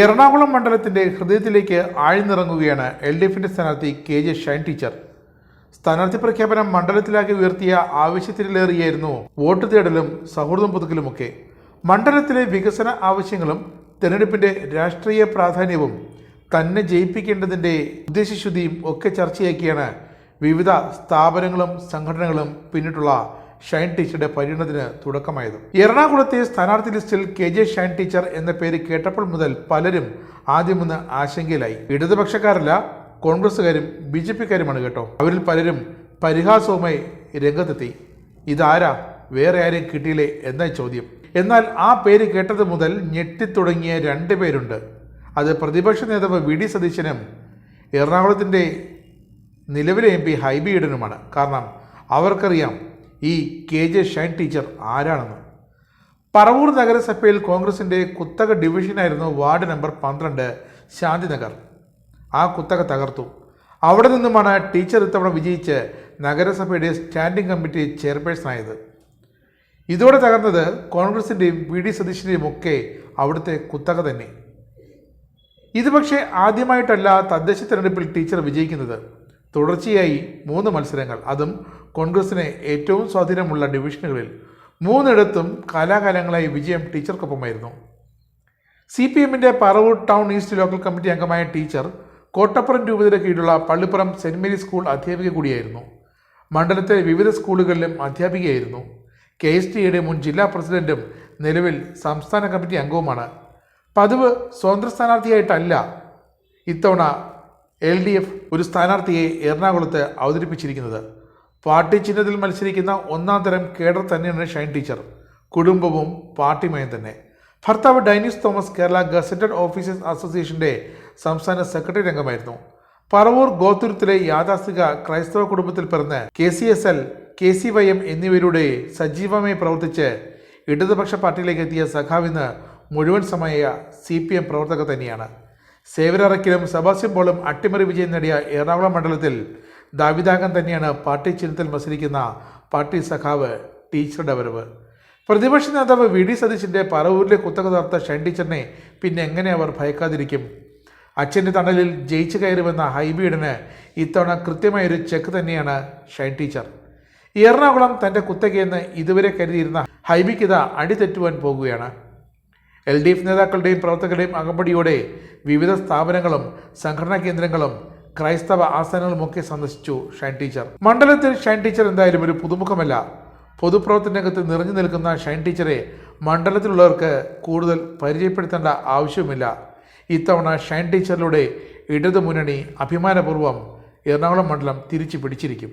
എറണാകുളം മണ്ഡലത്തിന്റെ ഹൃദയത്തിലേക്ക് ആഴ്ന്നിറങ്ങുകയാണ് L D എഫിന്റെ സ്ഥാനാർത്ഥി കെ ജെ ഷൈൻ ടീച്ചർ. സ്ഥാനാർത്ഥി പ്രഖ്യാപനം മണ്ഡലത്തിലാകെ ഉയർത്തിയ ആവശ്യത്തിലേറിയായിരുന്നു വോട്ട് തേടലും സൗഹൃദം പുതുക്കലുമൊക്കെ. മണ്ഡലത്തിലെ വികസന ആവശ്യങ്ങളും തെരഞ്ഞെടുപ്പിന്റെ രാഷ്ട്രീയ പ്രാധാന്യവും തന്നെ ജയിപ്പിക്കേണ്ടതിന്റെ ഉദ്ദേശശുദ്ധിയും ഒക്കെ ചർച്ചയാക്കിയാണ് വിവിധ സ്ഥാപനങ്ങളും സംഘടനകളും പിന്നിട്ടുള്ള ഷൈൻ ടീച്ചറുടെ പര്യടനത്തിന് തുടക്കമായത്. എറണാകുളത്തെ സ്ഥാനാർത്ഥി ലിസ്റ്റിൽ കെ ജെ ഷൈൻ ടീച്ചർ എന്ന പേര് കേട്ടപ്പോൾ മുതൽ പലരും ആദ്യമൊന്ന് ആശങ്കയിലായി. ഇടതുപക്ഷക്കാരല്ല കോൺഗ്രസ്സുകാരും ബി ജെ പിക്കാരുമാണ് കേട്ടോ. അവരിൽ പലരും പരിഹാസവുമായി രംഗത്തെത്തി. ഇതാരാ? വേറെ ആരെയും കിട്ടിയില്ലേ എന്ന ചോദ്യം. എന്നാൽ ആ പേര് കേട്ടത് മുതൽ ഞെട്ടിത്തുടങ്ങിയ രണ്ട് പേരുണ്ട്. അത് പ്രതിപക്ഷ നേതാവ് വി ഡി സതീശനും എറണാകുളത്തിന്റെ നിലവിലെ എം പി ഹൈബി ഈഡനുമാണ് കാരണം അവർക്കറിയാം ഈ കെ ജെ ഷൈൻ ടീച്ചർ ആരാണെന്ന്? പറവൂർ നഗരസഭയിൽ കോൺഗ്രസിന്റെ കുത്തക ഡിവിഷനായിരുന്നു വാർഡ് നമ്പർ പന്ത്രണ്ട് ശാന്തിനഗർ ആ കുത്തക തകർത്തു. അവിടെ നിന്നുമാണ് ടീച്ചർ ഇത്തവണ വിജയിച്ച് നഗരസഭയുടെ സ്റ്റാൻഡിംഗ് കമ്മിറ്റി ചെയർപേഴ്സണായത്. ഇതോടെ തകർന്നത് കോൺഗ്രസിന്റെയും വി ഡി സതീശിന്റെയും ഒക്കെ അവിടുത്തെ കുത്തക തന്നെ. ഇത് പക്ഷേ ആദ്യമായിട്ടല്ല തദ്ദേശ തെരഞ്ഞെടുപ്പിൽ ടീച്ചർ വിജയിക്കുന്നത്. തുടർച്ചയായി മൂന്ന് മത്സരങ്ങൾ. അതും കോൺഗ്രസിന് ഏറ്റവും സ്വാധീനമുള്ള ഡിവിഷനുകളിൽ. മൂന്നിടത്തും കാലാകാലങ്ങളായി വിജയം ടീച്ചർക്കൊപ്പമായിരുന്നു. സി പി എമ്മിന്റെ Paravur town east local committee അംഗമായ ടീച്ചർ കോട്ടപ്പുറം രൂപതയുടെ കീഴിലുള്ള പള്ളിപ്പുറം സെന്റ് മേരി സ്കൂൾ അധ്യാപിക കൂടിയായിരുന്നു. മണ്ഡലത്തിലെ വിവിധ സ്കൂളുകളിലും അധ്യാപികയായിരുന്നു. കെ എസ് ടിയുടെ മുൻ ജില്ലാ പ്രസിഡന്റും നിലവിൽ സംസ്ഥാന കമ്മിറ്റി അംഗവുമാണ്. പതിവ് സ്വതന്ത്ര സ്ഥാനാർത്ഥിയായിട്ടല്ല ഇത്തവണ എൽ ഡി എഫ് ഒരു സ്ഥാനാർത്ഥിയെ എറണാകുളത്ത് അവതരിപ്പിച്ചിരിക്കുന്നത്. പാർട്ടി ചിഹ്നത്തിൽ മത്സരിക്കുന്ന ഒന്നാം തരം കേഡർ തന്നെയാണ് ഷൈൻ ടീച്ചർ. കുടുംബവും പാർട്ടിമയം തന്നെ. ഭർത്താവ് ഡൈനീസ് തോമസ് കേരള ഗസറ്റഡ് ഓഫീസേഴ്സ് അസോസിയേഷന്റെ സംസ്ഥാന സെക്രട്ടറി രംഗമായിരുന്നു. പറവൂർ ഗോതുരത്തിലെ യാഥാസ്ഥിക ക്രൈസ്തവ കുടുംബത്തിൽ പിറന്ന് K C S L K C Y M എന്നിവരുടെ സജീവമായി പ്രവർത്തിച്ച് ഇടതുപക്ഷ പാർട്ടിയിലേക്ക് എത്തിയ സഖാവിന്ന് മുഴുവൻ സമയ സി പി എം പ്രവർത്തക തന്നെയാണ്. സേവരറക്കിലും സെബാസ്റ്റ്യൻ പോളും അട്ടിമറി വിജയം നേടിയ എറണാകുളം മണ്ഡലത്തിൽ ദാവിദാംഗം തന്നെയാണ് പാർട്ടി ചിഹ്നത്തിൽ മത്സരിക്കുന്ന പാർട്ടി സഖാവ് ടീച്ചറുടെ വരവ്. പ്രതിപക്ഷ നേതാവ് വി ഡി സതീശിന്റെ പറവൂരിലെ കുത്തക തകർത്ത ഷൈൻ ടീച്ചറിനെ പിന്നെ എങ്ങനെ അവർ ഭയക്കാതിരിക്കും? അച്ഛന്റെ തണലിൽ ജയിച്ചു കയറുമെന്ന ഹൈബീഡിന് ഇത്തവണ കൃത്യമായൊരു ചെക്ക് തന്നെയാണ് ഷൈൻ ടീച്ചർ. എറണാകുളം തന്റെ കുത്തകയെന്ന് ഇതുവരെ കരുതിയിരുന്ന ഹൈബിക്കിത അടിതെറ്റുവാൻ പോകുകയാണ്. എൽ ഡി എഫ് നേതാക്കളുടെയും പ്രവർത്തകരുടെയും അകമ്പടിയോടെ വിവിധ സ്ഥാപനങ്ങളും സംഘടനാ കേന്ദ്രങ്ങളും ക്രൈസ്തവ ആസ്ഥാനങ്ങളുമൊക്കെ സന്ദർശിച്ചു ഷൈൻ ടീച്ചർ. മണ്ഡലത്തിൽ ഷൈൻ ടീച്ചർ എന്തായാലും ഒരു പുതുമുഖമല്ല. പൊതുപ്രവർത്തന രംഗത്ത് നിറഞ്ഞു നിൽക്കുന്ന ഷൈൻ ടീച്ചറെ മണ്ഡലത്തിലുള്ളവർക്ക് കൂടുതൽ പരിചയപ്പെടുത്തേണ്ട ആവശ്യവുമില്ല. ഇത്തവണ ഷൈൻ ടീച്ചറിലൂടെ ഇടതുമുന്നണി അഭിമാനപൂർവം എറണാകുളം മണ്ഡലം തിരിച്ചു പിടിച്ചിരിക്കും.